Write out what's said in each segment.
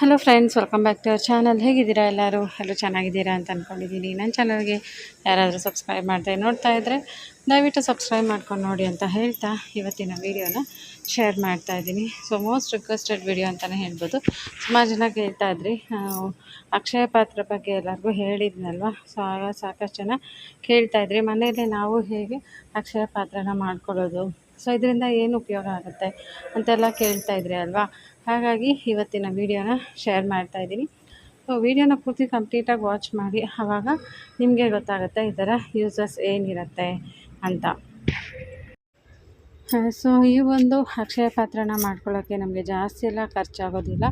Hello friends welcome back to our channel ಹೇಗಿದ್ದೀರಾ ಎಲ್ಲರೂ? ಎಲ್ಲರೂ ಚೆನ್ನಾಗಿದ್ದೀರಾ ಅಂತ ಅಂದ್ಕೊಂಡಿದ್ದೀನಿ ನನ್ನ ಚಾನಲ್ಗೆ ಯಾರಾದರೂ ಸಬ್ಸ್ಕ್ರೈಬ್ ಮಾಡ್ತಾ ನೋಡ್ತಾ ಇದ್ದರೆ ದಯವಿಟ್ಟು ಸಬ್ಸ್ಕ್ರೈಬ್ ಮಾಡ್ಕೊಂಡು ನೋಡಿ ಅಂತ ಹೇಳ್ತಾ ಇವತ್ತಿನ ವೀಡಿಯೋನ ಶೇರ್ ಮಾಡ್ತಾ ಇದ್ದೀನಿ. ಸೊ ಮೋಸ್ಟ್ ರಿಕ್ವೆಸ್ಟೆಡ್ ವಿಡಿಯೋ ಅಂತಲೇ ಹೇಳ್ಬೋದು. ಸುಮಾರು ಜನ ಕೇಳ್ತಾ ಇದ್ರಿ. ಅಕ್ಷಯ ಪಾತ್ರ ಬಗ್ಗೆ ಎಲ್ಲರಿಗೂ ಹೇಳಿದ್ನಲ್ವ? ಸೊ ಆಗ ಸಾಕಷ್ಟು ಜನ ಕೇಳ್ತಾ ಇದ್ರಿ. ಮನೆಯಲ್ಲಿ ನಾವು ಹೇಗೆ ಅಕ್ಷಯ ಪಾತ್ರನ ಮಾಡ್ಕೊಳ್ಳೋದು? ಸೊ ಇದರಿಂದ ಏನು ಉಪಯೋಗ ಆಗುತ್ತೆ ಅಂತೆಲ್ಲ ಕೇಳ್ತಾ ಇದ್ರಿ ಅಲ್ವಾ? ಹಾಗಾಗಿ ಇವತ್ತಿನ ವೀಡಿಯೋನ ಶೇರ್ ಮಾಡ್ತಾ ಇದ್ದೀನಿ. ಸೊ ವೀಡಿಯೋನ ಪೂರ್ತಿ ಕಂಪ್ಲೀಟಾಗಿ ವಾಚ್ ಮಾಡಿ ಆವಾಗ ನಿಮಗೆ ಗೊತ್ತಾಗುತ್ತೆ ಇದರ ಯೂಸಸ್ ಏನಿರುತ್ತೆ ಅಂತ. ಸೊ ಈ ಒಂದು ಅಕ್ಷಯ ಪಾತ್ರನ ಮಾಡ್ಕೊಳ್ಳೋಕ್ಕೆ ನಮಗೆ ಜಾಸ್ತಿ ಎಲ್ಲ ಖರ್ಚಾಗೋದಿಲ್ಲ.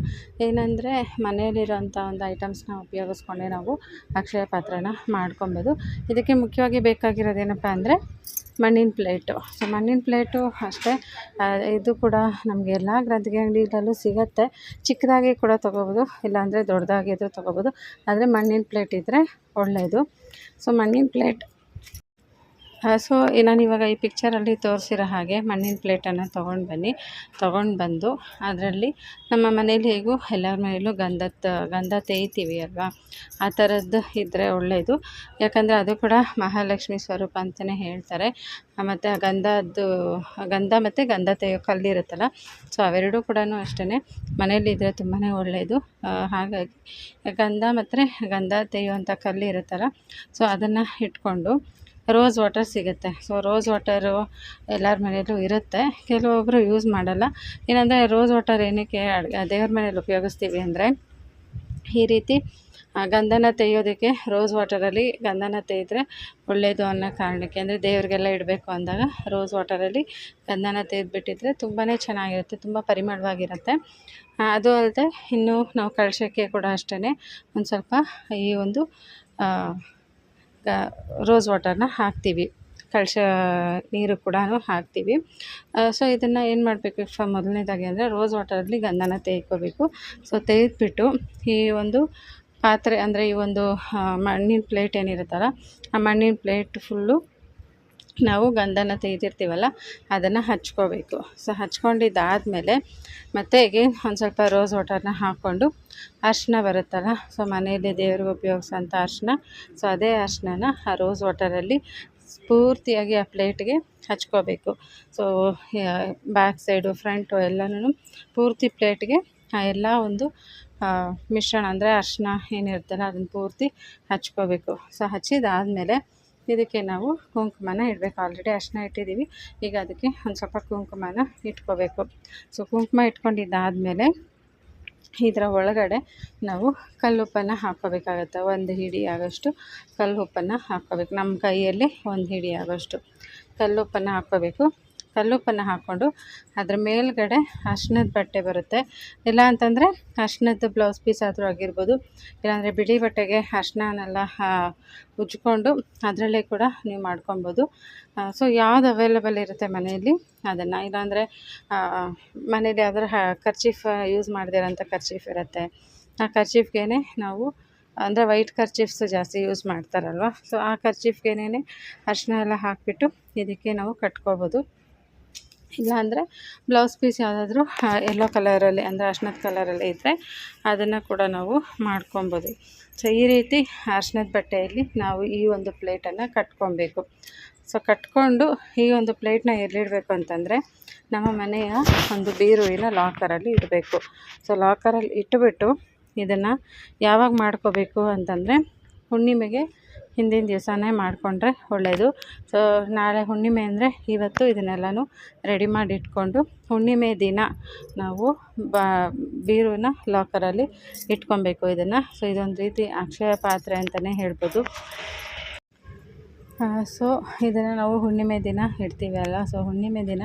ಏನಂದರೆ ಮನೆಯಲ್ಲಿರೋಂಥ ಒಂದು ಐಟಮ್ಸ್ನ ಉಪಯೋಗಿಸ್ಕೊಂಡೆ ನಾವು ಅಕ್ಷಯ ಪಾತ್ರನ ಮಾಡ್ಕೊಬೋದು. ಇದಕ್ಕೆ ಮುಖ್ಯವಾಗಿ ಬೇಕಾಗಿರೋದೇನಪ್ಪ ಅಂದರೆ ಮಣ್ಣಿನ ಪ್ಲೇಟು. ಸೊ, ಮಣ್ಣಿನ ಪ್ಲೇಟು ಅಷ್ಟೇ. ಇದು ಕೂಡ ನಮಗೆ ಎಲ್ಲ ಗ್ರಂಥಿಗೆ ಅಂಗಡಿಗಳಲ್ಲೂ ಸಿಗುತ್ತೆ. ಚಿಕ್ಕದಾಗಿ ಕೂಡ ತೊಗೋಬೋದು, ಇಲ್ಲಾಂದರೆ ದೊಡ್ಡದಾಗಿದ್ರೂ ತೊಗೋಬೋದು. ಆದರೆ ಮಣ್ಣಿನ ಪ್ಲೇಟ್ ಇದ್ದರೆ ಒಳ್ಳೆಯದು ಸೊ, ಮಣ್ಣಿನ ಪ್ಲೇಟ್ ಸೊ ನಾನು ಇವಾಗ ಈ ಪಿಕ್ಚರಲ್ಲಿ ತೋರಿಸಿರೋ ಹಾಗೆ ಮಣ್ಣಿನ ಪ್ಲೇಟನ್ನು ತೊಗೊಂಡು ಬನ್ನಿ. ತೊಗೊಂಡು ಬಂದು ಅದರಲ್ಲಿ ನಮ್ಮ ಮನೇಲಿ ಹೇಗೂ ಎಲ್ಲರ ಮನೇಲೂ ಗಂಧದ ಗಂಧ ತೇಯ್ತೀವಿ ಅಲ್ವಾ? ಆ ಥರದ್ದು ಇದ್ದರೆ ಒಳ್ಳೆಯದು ಯಾಕಂದರೆ ಅದು ಕೂಡ ಮಹಾಲಕ್ಷ್ಮಿ ಸ್ವರೂಪ ಅಂತಲೇ ಹೇಳ್ತಾರೆ. ಮತ್ತು ಆ ಗಂಧದ್ದು, ಗಂಧ ಮತ್ತು ಗಂಧ ತೆಗೆಯೋ ಕಲ್ಲಿರುತ್ತಲ್ಲ ಸೊ ಅವೆರಡೂ ಕೂಡ ಅಷ್ಟೇ ಮನೇಲಿ ಇದ್ದರೆ ತುಂಬಾ ಒಳ್ಳೆಯದು ಹಾಗಾಗಿ ಗಂಧ ಮತ್ತು ಗಂಧ ತೆಗೆಯುವಂಥ ಕಲ್ಲಿರುತ್ತಲ್ಲ ಸೊ ಅದನ್ನು ಇಟ್ಕೊಂಡು ರೋಸ್ ವಾಟರ್ ಸಿಗುತ್ತೆ. ಸೊ, ರೋಸ್ ವಾಟರು ಎಲ್ಲರ ಮನೆಯಲ್ಲೂ ಇರುತ್ತೆ. ಕೆಲವೊಬ್ಬರು ಯೂಸ್ ಮಾಡಲ್ಲ. ಏನಂದರೆ ರೋಸ್ ವಾಟರ್ ಏನಕ್ಕೆ ದೇವ್ರ ಮನೇಲಿ ಉಪಯೋಗಿಸ್ತೀವಿ ಅಂದರೆ, ಈ ರೀತಿ ಗಂಧನ ತೆಗೆಯೋದಕ್ಕೆ ರೋಸ್ ವಾಟರಲ್ಲಿ ಗಂಧನ ತೆಗೆದ್ರೆ ಒಳ್ಳೆಯದು ಅನ್ನೋ ಕಾರಣಕ್ಕೆ, ಅಂದರೆ ದೇವರಿಗೆಲ್ಲ ಇಡಬೇಕು ಅಂದಾಗ ರೋಸ್ ವಾಟರಲ್ಲಿ ಗಂಧನ ತೆಗೆದುಬಿಟ್ಟಿದ್ರೆ ತುಂಬಾ ಚೆನ್ನಾಗಿರುತ್ತೆ, ತುಂಬ ಪರಿಮಳವಾಗಿರುತ್ತೆ. ಅದು ಅಲ್ಲದೆ ಇನ್ನು ನಾವು ಕಳಶಕ್ಕೆ ಕೂಡ ಅಷ್ಟೇ ಒಂದು ಸ್ವಲ್ಪ ಈ ಒಂದು ರೋಸ್ ವಾಟರ್ನ ಹಾಕ್ತೀವಿ. ಕಳಶ, ನೀರು ಕೂಡ ಹಾಕ್ತೀವಿ. ಸೊ ಇದನ್ನು ಏನು ಮಾಡಬೇಕು ಫ ಮೊದಲನೇದಾಗಿ ಅಂದರೆ ರೋಸ್ ವಾಟರಲ್ಲಿ ಗಂಧನ ತೆಯ್ಕೋಬೇಕು ಸೊ ತೆಗೆದ್ಬಿಟ್ಟು ಈ ಒಂದು ಪಾತ್ರೆ ಅಂದರೆ ಈ ಒಂದು ಮಣ್ಣಿನ ಪ್ಲೇಟ್ ಏನಿರುತ್ತಲ್ಲ, ಆ ಮಣ್ಣಿನ ಪ್ಲೇಟ್ ಫುಲ್ಲು ನಾವು ಗಂಧನ ತೆಗೆದಿರ್ತೀವಲ್ಲ, ಅದನ್ನು ಹಚ್ಕೋಬೇಕು. ಸೊ ಹಚ್ಕೊಂಡಿದ್ದಾದಮೇಲೆ ಮತ್ತೆ ಅಗೇನ್ ಒಂದು ಸ್ವಲ್ಪ ರೋಸ್ ವಾಟರ್ನ ಹಾಕ್ಕೊಂಡು ಅರ್ಶಿನ ಬರುತ್ತಲ್ಲ ಸೊ ಮನೆಯಲ್ಲಿ ದೇವ್ರಿಗೆ ಉಪಯೋಗಿಸೋಂಥ ಅರ್ಶಿನ ಸೊ ಅದೇ ಅರ್ಶನನ ಆ ರೋಸ್ ವಾಟರಲ್ಲಿ ಪೂರ್ತಿಯಾಗಿ ಆ ಪ್ಲೇಟ್ಗೆ ಹಚ್ಕೋಬೇಕು. ಸೊ ಬ್ಯಾಕ್ ಸೈಡು ಫ್ರಂಟು ಎಲ್ಲನೂ ಪೂರ್ತಿ ಪ್ಲೇಟ್ಗೆ ಆ ಎಲ್ಲ ಒಂದು ಮಿಶ್ರಣ ಅಂದರೆ ಅರ್ಶಿನ ಏನಿರುತ್ತಲ್ಲ ಅದನ್ನು ಪೂರ್ತಿ ಹಚ್ಕೋಬೇಕು. ಸೊ ಹಚ್ಚಿದಾದಮೇಲೆ ಇದಕ್ಕೆ ನಾವು ಕುಂಕುಮನ ಇಡಬೇಕು. ಆಲ್ರೆಡಿ ಅರಿಶಿನ ಇಟ್ಟಿದ್ದೀವಿ. ಈಗ ಅದಕ್ಕೆ ಒಂದು ಸ್ವಲ್ಪ ಕುಂಕುಮನ ಇಟ್ಕೋಬೇಕು. ಸೊ ಕುಂಕುಮ ಇಟ್ಕೊಂಡಿದ್ದಾದಮೇಲೆ ಇದರ ಒಳಗಡೆ ನಾವು ಕಲ್ಲುಪ್ಪನ್ನು ಹಾಕ್ಕೋಬೇಕಾಗತ್ತೆ. ಒಂದು ಹಿಡಿ ಆಗೋಷ್ಟು ಕಲ್ಲುಪ್ಪನ್ನು ಹಾಕ್ಕೋಬೇಕು. ನಮ್ಮ ಕೈಯಲ್ಲಿ ಒಂದು ಹಿಡಿ ಆಗೋಷ್ಟು ಕಲ್ಲುಪ್ಪನ್ನು ಹಾಕ್ಕೋಬೇಕು. ಕಲ್ಲುಪ್ಪನ್ನು ಹಾಕ್ಕೊಂಡು ಅದ್ರ ಮೇಲ್ಗಡೆ ಅರ್ಶನದ ಬಟ್ಟೆ ಬರುತ್ತೆ. ಇಲ್ಲ ಅಂತಂದರೆ ಅರ್ಶನದ ಬ್ಲೌಸ್ ಪೀಸ್ ಆದರೂ ಆಗಿರ್ಬೋದು. ಇಲ್ಲಾಂದರೆ ಬಿಳಿ ಬಟ್ಟೆಗೆ ಅರ್ಶನನೆಲ್ಲ ಉಜ್ಕೊಂಡು ಅದರಲ್ಲೇ ಕೂಡ ನೀವು ಮಾಡ್ಕೊಬೋದು. ಸೊ ಯಾವ್ದು ಅವೈಲೇಬಲ್ ಇರುತ್ತೆ ಮನೆಯಲ್ಲಿ? ಅದನ್ನು, ಇಲ್ಲಾಂದರೆ ಮನೇಲಿ ಯಾವ್ದಾರು ಕರ್ಚೀಫ್ ಯೂಸ್ ಮಾಡದಿರೋಂಥ ಕರ್ಚೀಫ್ ಇರುತ್ತೆ. ಆ ಖರ್ಚೀಫ್ಗೇ ನಾವು, ಅಂದರೆ ವೈಟ್ ಕರ್ಚೀಫ್ಸ್ ಜಾಸ್ತಿ ಯೂಸ್ ಮಾಡ್ತಾರಲ್ವ? ಸೊ ಆ ಕರ್ಚೀಫ್ಗೇನೆ ಅರಿಶಿನ ಎಲ್ಲ ಹಾಕಿಬಿಟ್ಟು ಇದಕ್ಕೆ ನಾವು ಕಟ್ಕೋಬೋದು. ಇಲ್ಲಾಂದರೆ ಬ್ಲೌಸ್ ಪೀಸ್ ಯಾವುದಾದ್ರೂ ಎಲ್ಲೋ ಕಲರಲ್ಲಿ ಅಂದರೆ ಅರ್ಶಿನದ ಕಲರಲ್ಲಿ ಇದ್ದರೆ ಅದನ್ನು ಕೂಡ ನಾವು ಮಾಡ್ಕೊಬೋದು. ಸೊ ಈ ರೀತಿ ಅರ್ಶಿನದ ಬಟ್ಟೆಯಲ್ಲಿ ನಾವು ಈ ಒಂದು ಪ್ಲೇಟನ್ನು ಕಟ್ಕೊಬೇಕು. ಸೊ ಕಟ್ಕೊಂಡು ಈ ಒಂದು ಪ್ಲೇಟ್ನ ಎಲ್ಲಿಡಬೇಕು ಅಂತಂದರೆ ನಮ್ಮ ಮನೆಯ ಒಂದು ಬೀರುವಿನ ಲಾಕರಲ್ಲಿ ಇಡಬೇಕು. ಸೊ ಲಾಕರಲ್ಲಿ ಇಟ್ಟುಬಿಟ್ಟು ಇದನ್ನು ಯಾವಾಗ ಮಾಡ್ಕೋಬೇಕು ಅಂತಂದರೆ ಹುಣ್ಣಿಮೆಗೆ ಹಿಂದಿನ ದಿವಸನೇ ಮಾಡಿಕೊಂಡ್ರೆ ಒಳ್ಳೆಯದು ಸೊ ನಾಳೆ ಹುಣ್ಣಿಮೆ ಅಂದರೆ ಇವತ್ತು ಇದನ್ನೆಲ್ಲನೂ ರೆಡಿ ಮಾಡಿ ಇಟ್ಕೊಂಡು ಹುಣ್ಣಿಮೆ ದಿನ ನಾವು ಬಾ ಬೀರುವಿನ ಲಾಕರಲ್ಲಿ ಇಟ್ಕೊಬೇಕು ಇದನ್ನು. ಸೊ ಇದೊಂದು ರೀತಿ ಅಕ್ಷಯ ಪಾತ್ರೆ ಅಂತಲೇ ಹೇಳ್ಬೋದು. ಸೊ ಇದನ್ನು ನಾವು ಹುಣ್ಣಿಮೆ ದಿನ ಇಡ್ತೀವಿ ಅಲ್ಲ ಸೊ ಹುಣ್ಣಿಮೆ ದಿನ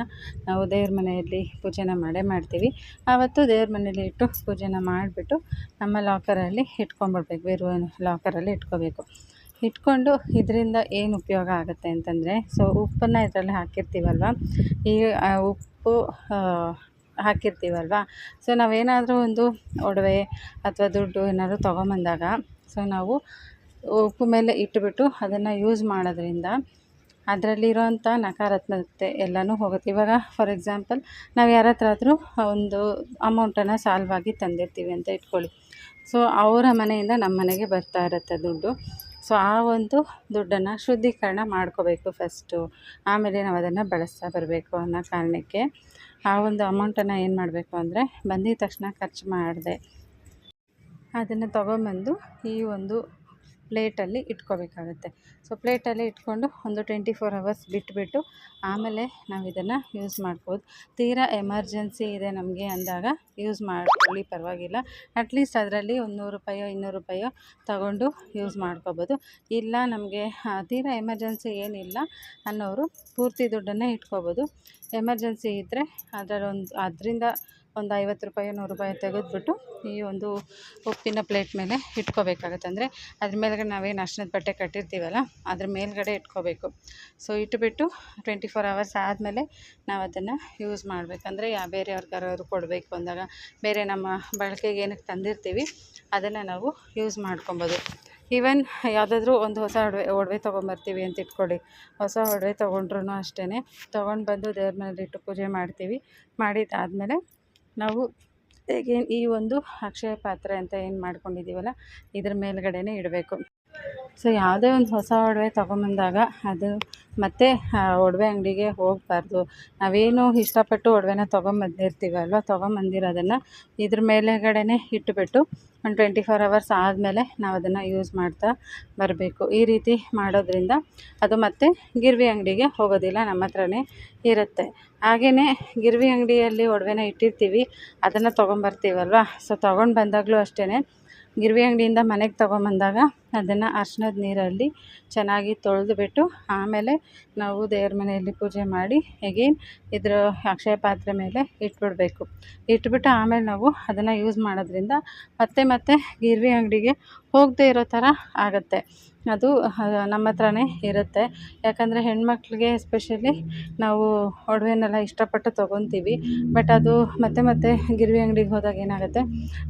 ನಾವು ದೇವ್ರ ಮನೆಯಲ್ಲಿ ಪೂಜೆನ ಮಾಡೇ ಮಾಡ್ತೀವಿ. ಆವತ್ತು ದೇವ್ರ ಮನೆಯಲ್ಲಿ ಇಟ್ಟು ಪೂಜೆನ ಮಾಡಿಬಿಟ್ಟು ನಮ್ಮ ಲಾಕರಲ್ಲಿ ಇಟ್ಕೊಂಬಿಡ್ಬೇಕು ಬೇರೆ ಲಾಕರಲ್ಲಿ ಇಟ್ಕೋಬೇಕು. ಇಟ್ಕೊಂಡು ಇದರಿಂದ ಏನು ಉಪಯೋಗ ಆಗುತ್ತೆ ಅಂತಂದರೆ ಸೊ ಉಪ್ಪನ್ನು ಇದರಲ್ಲಿ ಹಾಕಿರ್ತೀವಲ್ವ? ಈ ಉಪ್ಪು ಹಾಕಿರ್ತೀವಲ್ವ? ಸೊ ನಾವೇನಾದರೂ ಒಂದು ಒಡವೆ ಅಥವಾ ದುಡ್ಡು ಏನಾದರೂ ತೊಗೊಂಬಂದಾಗ ಸೊ ನಾವು ಉಪ್ಪು ಮೇಲೆ ಇಟ್ಬಿಟ್ಟು ಅದನ್ನು ಯೂಸ್ ಮಾಡೋದ್ರಿಂದ ಅದರಲ್ಲಿರೋಂಥ ನಕಾರಾತ್ಮಕತೆ ಎಲ್ಲನೂ ಹೋಗುತ್ತೆ. ಇವಾಗ ಫಾರ್ ಎಕ್ಸಾಂಪಲ್ ನಾವು ಯಾರ ಹತ್ರ ಆದರೂ ಒಂದು ಅಮೌಂಟನ್ನು ಸಾಲ್ವಾಗಿ ತಂದಿರ್ತೀವಿ ಅಂತ ಇಟ್ಕೊಳ್ಳಿ. ಸೊ ಅವರ ಮನೆಯಿಂದ ನಮ್ಮ ಮನೆಗೆ ಬರ್ತಾ ಇರುತ್ತೆ ದುಡ್ಡು. ಸೊ ಆ ಒಂದು ದುಡ್ಡನ್ನು ಶುದ್ಧೀಕರಣ ಮಾಡ್ಕೋಬೇಕು ಫಸ್ಟು ಆಮೇಲೆ ನಾವು ಅದನ್ನು ಬಳಸ್ತಾ ಬರಬೇಕು ಅನ್ನೋ ಕಾರಣಕ್ಕೆ ಆ ಒಂದು ಅಮೌಂಟನ್ನು ಏನು ಮಾಡಬೇಕು ಅಂದರೆ ಬಂದಿದ ತಕ್ಷಣ ಖರ್ಚು ಮಾಡಿದೆ. ಅದನ್ನು ತೊಗೊಂಬಂದು ಈ ಒಂದು ಪ್ಲೇಟಲ್ಲಿ ಇಟ್ಕೋಬೇಕಾಗುತ್ತೆ. ಸೊ, ಪ್ಲೇಟಲ್ಲಿ ಇಟ್ಕೊಂಡು ಒಂದು ಟ್ವೆಂಟಿ ಫೋರ್ ಅವರ್ಸ್ ಬಿಟ್ಬಿಟ್ಟು ಆಮೇಲೆ ನಾವು ಇದನ್ನು ಯೂಸ್ ಮಾಡ್ಬೋದು. ತೀರಾ ಎಮರ್ಜೆನ್ಸಿ ಇದೆ ನಮಗೆ ಅಂದಾಗ ಯೂಸ್ ಮಾಡ್ಕೊಳ್ಳಿ, ಪರವಾಗಿಲ್ಲ. ಅಟ್ಲೀಸ್ಟ್ ಅದರಲ್ಲಿ ಒಂದು ನೂರು ರೂಪಾಯೋ, ಇನ್ನೂರು ರೂಪಾಯೋ ತಗೊಂಡು ಯೂಸ್ ಮಾಡ್ಕೋಬೋದು. ಇಲ್ಲ ನಮಗೆ ತೀರಾ ಎಮರ್ಜೆನ್ಸಿ ಏನಿಲ್ಲ ಅನ್ನೋರು ಪೂರ್ತಿ ದುಡ್ಡನ್ನೇ ಇಟ್ಕೋಬೋದು. ಎಮರ್ಜೆನ್ಸಿ ಇದ್ದರೆ ಅದರಲ್ಲೊಂದು, ಅದರಿಂದ ಒಂದು ಐವತ್ತು ರೂಪಾಯಿ, ನೂರು ರೂಪಾಯಿ ತೆಗೆದ್ಬಿಟ್ಟು ಈ ಒಂದು ಉಪ್ಪಿನ ಪ್ಲೇಟ್ ಮೇಲೆ ಇಟ್ಕೋಬೇಕಾಗತ್ತೆ. ಅಂದರೆ ಅದ್ರ ಮೇಲ್ಗಡೆ ನಾವೇನು ಅರ್ಶಿನದ ಬಟ್ಟೆ ಕಟ್ಟಿರ್ತೀವಲ್ಲ, ಅದ್ರ ಮೇಲ್ಗಡೆ ಇಟ್ಕೋಬೇಕು. ಸೊ ಇಟ್ಬಿಟ್ಟು ಟ್ವೆಂಟಿ ಫೋರ್ ಅವರ್ಸ್ ಆದಮೇಲೆ ನಾವು ಅದನ್ನು ಯೂಸ್ ಮಾಡಬೇಕಂದ್ರೆ ಯಾ ಬೇರೆಯವ್ರಿಗಾರು ಕೊಡಬೇಕು ಅಂದಾಗ, ಬೇರೆ ನಮ್ಮ ಬಳಕೆಗೆ ಏನಕ್ಕೆ ತಂದಿರ್ತೀವಿ, ಅದನ್ನು ನಾವು ಯೂಸ್ ಮಾಡ್ಕೊಬೋದು. ಈವನ್ ಯಾವುದಾದ್ರೂ ಒಂದು ಹೊಸ ಒಡವೆ ಒಡವೆ ತೊಗೊಂಬರ್ತೀವಿ ಅಂತ ಇಟ್ಕೊಳ್ಳಿ. ಹೊಸ ಒಡವೆ ತೊಗೊಂಡ್ರು ಅಷ್ಟೇ ತೊಗೊಂಡು ಬಂದು ದೇವ್ರ ಮನೇಲಿ ಇಟ್ಟು ಪೂಜೆ ಮಾಡ್ತೀವಿ. ಮಾಡಿದ್ದಾದಮೇಲೆ ನಾವು ಈ ಒಂದು ಅಕ್ಷಯ ಪಾತ್ರೆ ಅಂತ ಏನು ಮಾಡ್ಕೊಂಡಿದ್ದೀವಲ್ಲ ಇದ್ರ ಮೇಲುಗಡೆನೇ ಇಡಬೇಕು. ಸೊ ಯಾವುದೇ ಒಂದು ಹೊಸ ಒಡವೆ ತೊಗೊಂಬಂದಾಗ ಅದು ಮತ್ತೆ ಒಡವೆ ಅಂಗಡಿಗೆ ಹೋಗಬಾರ್ದು. ನಾವೇನು ಇಷ್ಟಪಟ್ಟು ಒಡವೆನ ತೊಗೊಂಬಂದಿರ್ತೀವಲ್ವ ತೊಗೊಂಬಂದಿರೋದನ್ನು ಇದ್ರ ಮೇಲುಗಡೆನೇ ಇಟ್ಟುಬಿಟ್ಟು ಒಂದು ಟ್ವೆಂಟಿ ಫೋರ್ ಅವರ್ಸ್ ಆದಮೇಲೆ ನಾವು ಅದನ್ನು ಯೂಸ್ ಮಾಡ್ತಾ ಬರಬೇಕು. ಈ ರೀತಿ ಮಾಡೋದ್ರಿಂದ ಅದು ಮತ್ತೆ ಗಿರ್ವಿ ಅಂಗಡಿಗೆ ಹೋಗೋದಿಲ್ಲ, ನಮ್ಮ ಹತ್ರನೇ ಇರುತ್ತೆ. ಹಾಗೆಯೇ ಗಿರ್ವಿ ಅಂಗಡಿಯಲ್ಲಿ ಒಡವೆನ ಇಟ್ಟಿರ್ತೀವಿ, ಅದನ್ನು ತೊಗೊಂಬರ್ತೀವಲ್ವ ಸೊ ತೊಗೊಂಡು ಬಂದಾಗಲೂ ಅಷ್ಟೇ ಗಿರ್ವಿ ಅಂಗಡಿಯಿಂದ ಮನೆಗೆ ತೊಗೊಂಬಂದಾಗ ಅದನ್ನು ಅರ್ಶಿನದ ನೀರಲ್ಲಿ ಚೆನ್ನಾಗಿ ತೊಳೆದ್ಬಿಟ್ಟು ಆಮೇಲೆ ನಾವು ದೇವ್ರ ಮನೆಯಲ್ಲಿ ಪೂಜೆ ಮಾಡಿ ಎಗೇನ್ ಇದ್ರ ಅಕ್ಷಯ ಪಾತ್ರೆ ಮೇಲೆ ಇಟ್ಬಿಡಬೇಕು. ಇಟ್ಬಿಟ್ಟು ಆಮೇಲೆ ನಾವು ಅದನ್ನು ಯೂಸ್ ಮಾಡೋದ್ರಿಂದ ಮತ್ತೆ ಮತ್ತೆ ಗಿರ್ವಿ ಅಂಗಡಿಗೆ ಹೋಗದೇ ಇರೋ ಥರ ಆಗುತ್ತೆ. ಅದು ನಮ್ಮ ಹತ್ರನೇ ಇರುತ್ತೆ. ಯಾಕಂದರೆ ಹೆಣ್ಮಕ್ಳಿಗೆ ಎಸ್ಪೆಷಲಿ ನಾವು ಒಡವೆನೆಲ್ಲ ಇಷ್ಟಪಟ್ಟು ತೊಗೊತೀವಿ. ಬಟ್ ಅದು ಮತ್ತೆ ಮತ್ತೆ ಗಿರ್ವಿ ಅಂಗಡಿಗೆ ಹೋದಾಗ ಏನಾಗುತ್ತೆ?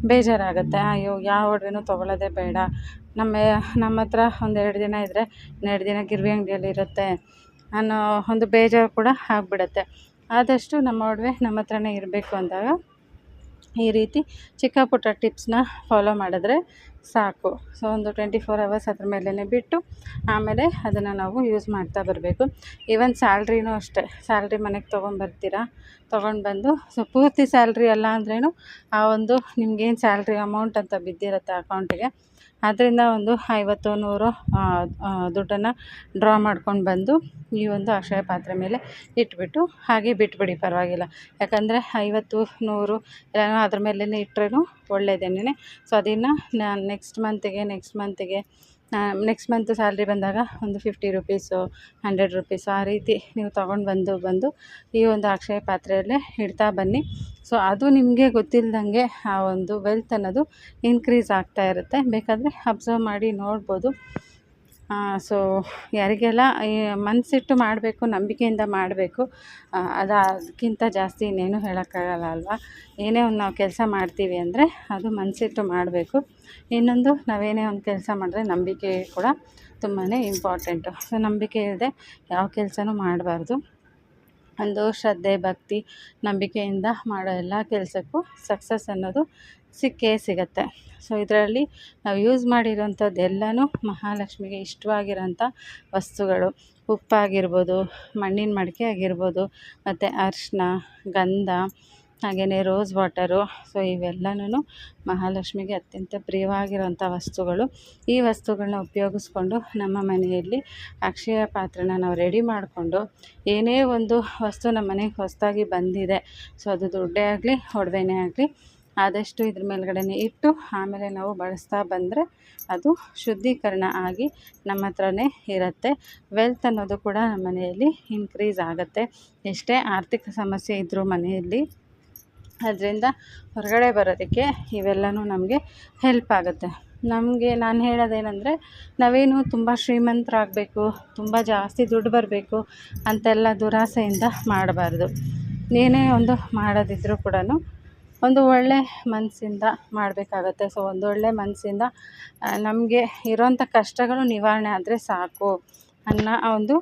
ಬೇಜಾರಾಗುತ್ತೆ. ಅಯ್ಯೋ, ಯಾವ ಒಡವೆನೂ ತೊಗೊಳ್ಳೋದೇ ಬೇಡ. ನಮ್ಮ ನಮ್ಮ ಹತ್ರ ಒಂದು ಎರಡು ದಿನ ಇದ್ದರೆ ಇನ್ನೆರಡು ದಿನ ಗಿರ್ವಿ ಅಂಗಡಿಯಲ್ಲಿ ಇರುತ್ತೆ. ಅನ್ನೋ ಒಂದು ಬೇಜಾರು ಕೂಡ ಆಗಿಬಿಡತ್ತೆ. ಆದಷ್ಟು ನಮ್ಮ ಒಡವೆ ನಮ್ಮ ಹತ್ರನೇ ಇರಬೇಕು ಅಂದಾಗ ಈ ರೀತಿ ಚಿಕ್ಕ ಪುಟ್ಟ ಟಿಪ್ಸ್ನ ಫಾಲೋ ಮಾಡಿದ್ರೆ ಸಾಕು. ಸೊ ಒಂದು ಟ್ವೆಂಟಿ ಫೋರ್ ಅವರ್ಸ್ ಅದ್ರ ಮೇಲೇ ಬಿಟ್ಟು ಆಮೇಲೆ ಅದನ್ನು ನಾವು ಯೂಸ್ ಮಾಡ್ತಾ ಬರಬೇಕು. ಈವನ್ ಸ್ಯಾಲ್ರಿನೂ ಅಷ್ಟೇ. ಸ್ಯಾಲ್ರಿ ಮನೆಗೆ ತೊಗೊಂಡ್ಬರ್ತೀರಾ ತೊಗೊಂಡು ಬಂದು ಸೊ ಪೂರ್ತಿ ಸ್ಯಾಲ್ರಿ ಅಲ್ಲ ಅಂದ್ರೂ ಆ ಒಂದು ನಿಮ್ಗೇನು ಸ್ಯಾಲ್ರಿ ಅಮೌಂಟ್ ಅಂತ ಬಿದ್ದಿರುತ್ತೆ ಅಕೌಂಟಿಗೆ ಅದರಿಂದ ಒಂದು ಐವತ್ತು, ನೂರು ದುಡ್ಡನ್ನು ಡ್ರಾ ಮಾಡ್ಕೊಂಡು ಬಂದು ಈ ಒಂದು ಅಕ್ಷಯ ಪಾತ್ರೆ ಮೇಲೆ ಇಟ್ಬಿಟ್ಟು ಹಾಗೆ ಬಿಟ್ಬಿಡಿ ಪರವಾಗಿಲ್ಲ. ಯಾಕಂದರೆ ಐವತ್ತು, ನೂರು ಎಲ್ಲ ಅದ್ರ ಮೇಲೇ ಇಟ್ರೂ ಒಳ್ಳೆಯದೇನೆ ಸೊ ಅದನ್ನು ನಾನು ನೆಕ್ಸ್ಟ್ ಮಂತಿಗೆ ನೆಕ್ಸ್ಟ್ ಮಂತಿಗೆ ನೆಕ್ಸ್ಟ್ ಮಂತ್ ಸ್ಯಾಲ್ರಿ ಬಂದಾಗ ಒಂದು ಫಿಫ್ಟಿ ರುಪೀಸು ಹಂಡ್ರೆಡ್ ರುಪೀಸು ಆ ರೀತಿ ನೀವು ತೊಗೊಂಡು ಬಂದು ಬಂದು ಈ ಒಂದು ಅಕ್ಷಯ ಪಾತ್ರೆಯಲ್ಲೇ ಇಡ್ತಾ ಬನ್ನಿ. ಸೊ ಅದು ನಿಮಗೆ ಗೊತ್ತಿಲ್ಲದಂಗೆ ಆ ಒಂದು ವೆಲ್ತ್ ಅನ್ನೋದು ಇನ್ಕ್ರೀಸ್ ಆಗ್ತಾ ಇರುತ್ತೆ. ಬೇಕಾದರೆ ಅಬ್ಸರ್ವ್ ಮಾಡಿ ನೋಡ್ಬೋದು. ಸೊ ಯಾರಿಗೆಲ್ಲ ಮನಸಿಟ್ಟು ಮಾಡಬೇಕು, ನಂಬಿಕೆಯಿಂದ ಮಾಡಬೇಕು ಅದು ಅದಕ್ಕಿಂತ ಜಾಸ್ತಿ ಇನ್ನೇನು ಹೇಳೋಕ್ಕಾಗಲ್ಲ ಅಲ್ವಾ? ಏನೇ ಒಂದು ನಾವು ಕೆಲಸ ಮಾಡ್ತೀವಿ ಅಂದರೆ ಅದು ಮನಸಿಟ್ಟು ಮಾಡಬೇಕು. ಇನ್ನೊಂದು ನಾವೇನೇ ಒಂದು ಕೆಲಸ ಮಾಡಿದ್ರೆ ನಂಬಿಕೆ ಕೂಡ ತುಂಬಾ ಇಂಪಾರ್ಟೆಂಟು ಸೊ ನಂಬಿಕೆ ಇಲ್ಲದೆ ಯಾವ ಕೆಲಸನೂ ಮಾಡಬಾರ್ದು. ಒಂದು ಶ್ರದ್ಧೆ, ಭಕ್ತಿ, ನಂಬಿಕೆಯಿಂದ ಮಾಡೋ ಎಲ್ಲ ಕೆಲಸಕ್ಕೂ ಸಕ್ಸಸ್ ಅನ್ನೋದು ಸಿಕ್ಕೇ ಸಿಗುತ್ತೆ. ಸೊ ಇದರಲ್ಲಿ ನಾವು ಯೂಸ್ ಮಾಡಿರೋಂಥದ್ದು ಎಲ್ಲನೂ ಮಹಾಲಕ್ಷ್ಮಿಗೆ ಇಷ್ಟವಾಗಿರೋಂಥ ವಸ್ತುಗಳು. ಉಪ್ಪಾಗಿರ್ಬೋದು, ಮಣ್ಣಿನ ಮಡಿಕೆ ಆಗಿರ್ಬೋದು, ಮತ್ತು ಅರಿಶ್ಣ, ಗಂಧ ಹಾಗೆಯೇ ರೋಸ್ ವಾಟರು, ಸೊ ಇವೆಲ್ಲನೂ ಮಹಾಲಕ್ಷ್ಮಿಗೆ ಅತ್ಯಂತ ಪ್ರಿಯವಾಗಿರೋಂಥ ವಸ್ತುಗಳು. ಈ ವಸ್ತುಗಳನ್ನ ಉಪಯೋಗಿಸ್ಕೊಂಡು ನಮ್ಮ ಮನೆಯಲ್ಲಿ ಅಕ್ಷಯ ಪಾತ್ರೆನ ನಾವು ರೆಡಿ ಮಾಡಿಕೊಂಡು ಏನೇ ಒಂದು ವಸ್ತು ನಮ್ಮ ಮನೆಗೆ ಹೊಸದಾಗಿ ಬಂದಿದೆ, ಸೊ ಅದು ದುಡ್ಡೇ ಆಗಲಿ, ಒಡವೆನೇ ಆಗಲಿ, ಆದಷ್ಟು ಇದ್ರ ಮೇಲ್ಗಡೆನೇ ಇಟ್ಟು ಆಮೇಲೆ ನಾವು ಬಳಸ್ತಾ ಬಂದರೆ ಅದು ಶುದ್ಧೀಕರಣ ಆಗಿ ನಮ್ಮ ಹತ್ರನೇ ಇರುತ್ತೆ. ವೆಲ್ತ್ ಅನ್ನೋದು ಕೂಡ ನಮ್ಮ ಮನೆಯಲ್ಲಿ ಇನ್ಕ್ರೀಸ್ ಆಗುತ್ತೆ. ಎಷ್ಟೇ ಆರ್ಥಿಕ ಸಮಸ್ಯೆ ಇದ್ದರೂ ಮನೆಯಲ್ಲಿ ಅದರಿಂದ ಹೊರಗಡೆ ಬರೋದಕ್ಕೆ ಇವೆಲ್ಲವೂ ನಮಗೆ ಹೆಲ್ಪ್ ಆಗುತ್ತೆ. ನಮಗೆ ನಾನು ಹೇಳೋದೇನೆಂದರೆ ನಾವೇನು ತುಂಬ ಶ್ರೀಮಂತರಾಗಬೇಕು, ತುಂಬ ಜಾಸ್ತಿ ದುಡ್ಡು ಬರಬೇಕು ಅಂತೆಲ್ಲ ದುರಾಸೆಯಿಂದ ಮಾಡಬಾರ್ದು. ಏನೇ ಒಂದು ಮಾಡೋದಿದ್ರೂ ಕೂಡ ಒಂದು ಒಳ್ಳೆ ಮನಸ್ಸಿಂದ ಮಾಡಬೇಕಾಗತ್ತೆ. ಸೊ, ಒಂದು ಒಳ್ಳೆ ಮನಸ್ಸಿಂದ ನಮಗೆ ಇರೋಂಥ ಕಷ್ಟಗಳು ನಿವಾರಣೆ ಆದರೆ ಸಾಕು. ಅನ್ನ ಒಂದು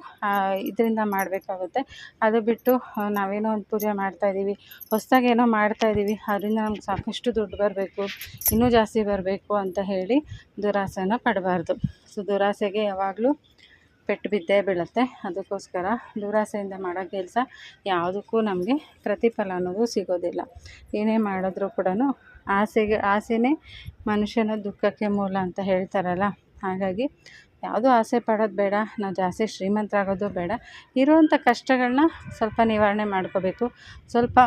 ಇದರಿಂದ ಮಾಡಬೇಕಾಗುತ್ತೆ. ಅದು ಬಿಟ್ಟು ನಾವೇನೋ ಒಂದು ಪೂಜೆ ಮಾಡ್ತಾಯಿದ್ದೀವಿ ಹೊಸದಾಗಿ ಏನೋ ಮಾಡ್ತಾಯಿದ್ದೀವಿ ಅದರಿಂದ ನಮ್ಗೆ ಸಾಕಷ್ಟು ದುಡ್ಡು ಬರಬೇಕು. ಇನ್ನೂ ಜಾಸ್ತಿ ಬರಬೇಕು ಅಂತ ಹೇಳಿ ದುರಾಸೆನ ಪಡಬಾರ್ದು. ಸೊ, ದುರಾಸೆಗೆ ಯಾವಾಗಲೂ ಪೆಟ್ಟು ಬಿದ್ದೇ ಬೀಳುತ್ತೆ. ಅದಕ್ಕೋಸ್ಕರ ದುರಾಸೆಯಿಂದ ಮಾಡೋ ಕೆಲಸ ಯಾವುದಕ್ಕೂ ನಮಗೆ ಪ್ರತಿಫಲ ಅನ್ನೋದು ಸಿಗೋದಿಲ್ಲ. ಏನೇ ಮಾಡಿದ್ರೂ ಕೂಡ ಆಸೆಗೆ, ಆಸೆನೇ ಮನುಷ್ಯನ ದುಃಖಕ್ಕೆ ಮೂಲ ಅಂತ ಹೇಳ್ತಾರಲ್ಲ. ಹಾಗಾಗಿ ಯಾವುದೂ ಆಸೆ ಪಡೋದು ಬೇಡ, ನಾವು ಜಾಸ್ತಿ ಶ್ರೀಮಂತರಾಗೋದು ಬೇಡ. ಇರುವಂಥ ಕಷ್ಟಗಳನ್ನ ಸ್ವಲ್ಪ ನಿವಾರಣೆ ಮಾಡ್ಕೋಬೇಕು. ಸ್ವಲ್ಪ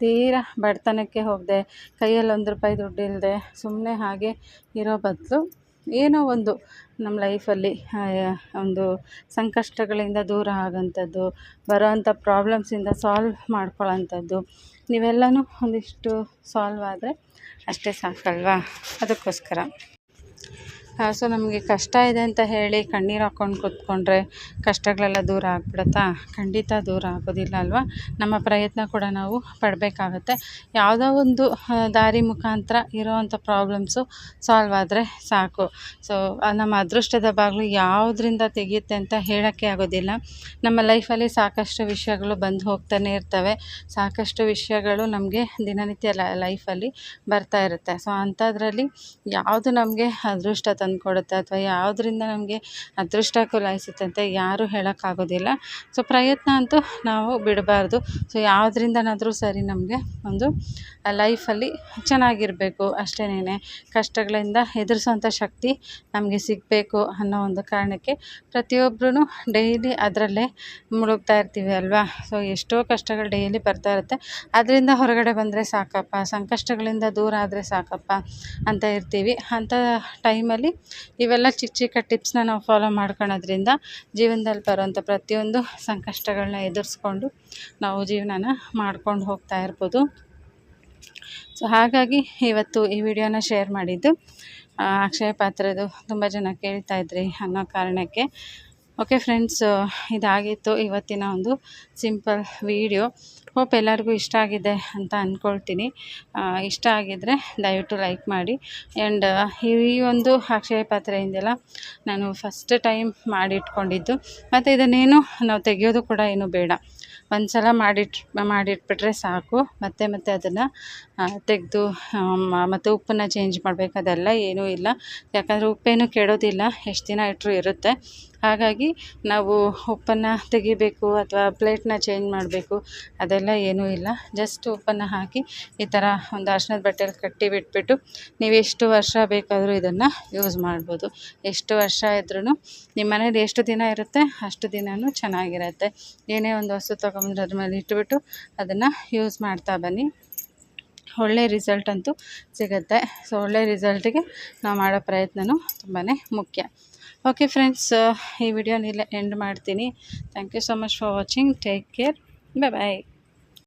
ತೀರ ಬಡತನಕ್ಕೆ ಹೋಗದೆ, ಕೈಯಲ್ಲಿ ಒಂದು ರೂಪಾಯಿ ದುಡ್ಡು ಇಲ್ಲದೆ ಸುಮ್ಮನೆ ಹಾಗೆ ಇರೋ ಬದಲು ಏನೋ ಒಂದು ನಮ್ಮ ಲೈಫಲ್ಲಿ ಒಂದು ಸಂಕಷ್ಟಗಳಿಂದ ದೂರ ಆಗೋಂಥದ್ದು ಬರೋವಂಥ ಪ್ರಾಬ್ಲಮ್ಸಿಂದ ಸಾಲ್ವ್ ಮಾಡ್ಕೊಳ್ಳೋಂಥದ್ದು ನೀವೆಲ್ಲನೂ ಒಂದಿಷ್ಟು ಸಾಲ್ವ್ ಆದರೆ ಅಷ್ಟೇ ಸಾಕಲ್ವಾ? ಅದಕ್ಕೋಸ್ಕರ. ಸೊ ನಮಗೆ ಕಷ್ಟ ಇದೆ ಅಂತ ಹೇಳಿ ಕಣ್ಣೀರು ಹಾಕ್ಕೊಂಡು ಕೂತ್ಕೊಂಡ್ರೆ ಕಷ್ಟಗಳೆಲ್ಲ ದೂರ ಆಗ್ಬಿಡುತ್ತಾ? ಖಂಡಿತ ದೂರ ಆಗೋದಿಲ್ಲ ಅಲ್ವಾ? ನಮ್ಮ ಪ್ರಯತ್ನ ಕೂಡ ನಾವು ಪಡಬೇಕಾಗತ್ತೆ. ಯಾವುದೋ ಒಂದು ದಾರಿ ಮುಖಾಂತರ ಇರೋವಂಥ ಪ್ರಾಬ್ಲಮ್ಸು ಸಾಲ್ವ್ ಆದರೆ ಸಾಕು. ಸೊ ನಮ್ಮ ಅದೃಷ್ಟದ ಬಾಗಿಲು ಯಾವುದರಿಂದ ತೆಗೆಯುತ್ತೆ ಅಂತ ಹೇಳೋಕ್ಕೆ ಆಗೋದಿಲ್ಲ. ನಮ್ಮ ಲೈಫಲ್ಲಿ ಸಾಕಷ್ಟು ವಿಷಯಗಳು ಬಂದು ಹೋಗ್ತಾನೆ ಇರ್ತವೆ. ಸಾಕಷ್ಟು ವಿಷಯಗಳು ನಮಗೆ ದಿನನಿತ್ಯ ಲೈಫಲ್ಲಿ ಬರ್ತಾ ಇರುತ್ತೆ. ಸೊ ಅಂಥದ್ರಲ್ಲಿ ಯಾವುದು ನಮಗೆ ಅದೃಷ್ಟ ತಂದುಕೊಡುತ್ತೆ ಅಥವಾ ಯಾವುದ್ರಿಂದ ನಮಗೆ ಅದೃಷ್ಟ ಕುಲಾಯಿಸುತ್ತೆ ಅಂತ ಯಾರೂ ಹೇಳೋಕ್ಕಾಗೋದಿಲ್ಲ. ಸೊ ಪ್ರಯತ್ನ ಅಂತೂ ನಾವು ಬಿಡಬಾರ್ದು. ಸೊ ಯಾವುದ್ರಿಂದನಾದರೂ ಸರಿ ನಮಗೆ ಒಂದು ಲೈಫಲ್ಲಿ ಚೆನ್ನಾಗಿರಬೇಕು ಅಷ್ಟೇನೆ ಕಷ್ಟಗಳಿಂದ ಎದುರಿಸುವಂಥ ಶಕ್ತಿ ನಮಗೆ ಸಿಗಬೇಕು ಅನ್ನೋ ಒಂದು ಕಾರಣಕ್ಕೆ ಪ್ರತಿಯೊಬ್ಬರೂ ಡೈಲಿ ಅದರಲ್ಲೇ ಮುಳುಗ್ತಾ ಇರ್ತೀವಿ ಅಲ್ವಾ? ಸೊ ಎಷ್ಟೋ ಕಷ್ಟಗಳು ಡೈಲಿ ಬರ್ತಾ ಇರುತ್ತೆ. ಅದರಿಂದ ಹೊರಗಡೆ ಬಂದರೆ ಸಾಕಪ್ಪ, ಸಂಕಷ್ಟಗಳಿಂದ ದೂರ ಆದರೆ ಸಾಕಪ್ಪ ಅಂತ ಇರ್ತೀವಿ. ಅಂಥ ಟೈಮಲ್ಲಿ ಇವೆಲ್ಲ ಚಿಕ್ಕ ಚಿಕ್ಕ ಟಿಪ್ಸ್ನ ನಾವು ಫಾಲೋ ಮಾಡ್ಕೊಳೋದ್ರಿಂದ ಜೀವನದಲ್ಲಿ ಬರೋಂಥ ಪ್ರತಿಯೊಂದು ಸಂಕಷ್ಟಗಳನ್ನ ಎದುರಿಸ್ಕೊಂಡು ನಾವು ಜೀವನನ ಮಾಡ್ಕೊಂಡು ಹೋಗ್ತಾ ಇರ್ಬೋದು. ಸೊ ಹಾಗಾಗಿ ಇವತ್ತು ಈ ವಿಡಿಯೋನ ಶೇರ್ ಮಾಡಿದ್ದು ಅಕ್ಷಯ ಪಾತ್ರದ್ದು ತುಂಬ ಜನ ಕೇಳ್ತಾ ಇದ್ರಿ ಅನ್ನೋ ಕಾರಣಕ್ಕೆ. ಓಕೆ ಫ್ರೆಂಡ್ಸ್ ಇದಾಗಿತ್ತು ಇವತ್ತಿನ ಒಂದು ಸಿಂಪಲ್ ವಿಡಿಯೋ ಹೋಪ್ ಎಲ್ಲರಿಗೂ ಇಷ್ಟ ಆಗಿದೆ ಅಂತ ಅಂದ್ಕೊಳ್ತೀನಿ ಇಷ್ಟ ಆಗಿದ್ದರೆ ದಯವಿಟ್ಟು ಲೈಕ್ ಮಾಡಿ. ಆ್ಯಂಡ್ ಈ ಒಂದು ಅಕ್ಷಯ ಪಾತ್ರೆಯಿಂದೆಲ್ಲ ನಾನು ಫಸ್ಟ್ ಟೈಮ್ ಮಾಡಿಟ್ಕೊಂಡಿದ್ದು. ಮತ್ತು ಇದನ್ನೇನು ನಾವು ತೆಗೆಯೋದು ಕೂಡ ಏನು ಬೇಡ. ಒಂದು ಸಲ ಮಾಡಿಟ್, ಮಾಡಿಟ್ಬಿಟ್ರೆ ಸಾಕು. ಮತ್ತೆ ಮತ್ತೆ ಅದನ್ನು ತೆಗೆದು ಮತ್ತು ಉಪ್ಪನ್ನು ಚೇಂಜ್ ಮಾಡಬೇಕು. ಅದೆಲ್ಲ ಏನೂ ಇಲ್ಲ. ಯಾಕಂದರೆ ಉಪ್ಪೇನು ಕೆಡೋದಿಲ್ಲ. ಎಷ್ಟು ದಿನ ಇಟ್ಟರು ಇರುತ್ತೆ. ಹಾಗಾಗಿ ನಾವು ಉಪ್ಪನ್ನು ತೆಗಿಬೇಕು ಅಥವಾ ಪ್ಲೇಟ್ನ ಚೇಂಜ್ ಮಾಡಬೇಕು. ಅದೆಲ್ಲ ಏನೂ ಇಲ್ಲ. ಜಸ್ಟ್ ಉಪ್ಪನ್ನು ಹಾಕಿ ಈ ಥರ ಒಂದು ಅರ್ಶಿನದ ಬಟ್ಟೆಲಿ ಕಟ್ಟಿ ಬಿಟ್ಬಿಟ್ಟು ನೀವು ಎಷ್ಟು ವರ್ಷ ಬೇಕಾದರೂ ಇದನ್ನು ಯೂಸ್ ಮಾಡ್ಬೋದು. ಎಷ್ಟು ವರ್ಷ ಇದ್ರೂ ನಿಮ್ಮ ಮನೇಲಿ ಎಷ್ಟು ದಿನ ಇರುತ್ತೆ ಅಷ್ಟು ದಿನವೂ ಚೆನ್ನಾಗಿರುತ್ತೆ. ಏನೇ ಒಂದು ವಸ್ತು ತೊಗೊಂಬಂದ್ರೆ ಅದ್ರ ಮೇಲೆ ಇಟ್ಬಿಟ್ಟು ಅದನ್ನು ಯೂಸ್ ಮಾಡ್ತಾ ಬನ್ನಿ. ಒಳ್ಳೆ ರಿಸಲ್ಟ್ ಅಂತೂ ಸಿಗುತ್ತೆ. ಸೊ ಒಳ್ಳೆ ರಿಸಲ್ಟಿಗೆ ನಾವು ಮಾಡೋ ಪ್ರಯತ್ನವೂ ತುಂಬಾ ಮುಖ್ಯ. ಓಕೆ ಫ್ರೆಂಡ್ಸ್ ಈ ವಿಡಿಯೋನಿಲ್ಲ ಎಂಡ್ ಮಾಡ್ತೀನಿ. Thank you so much for watching take care bye bye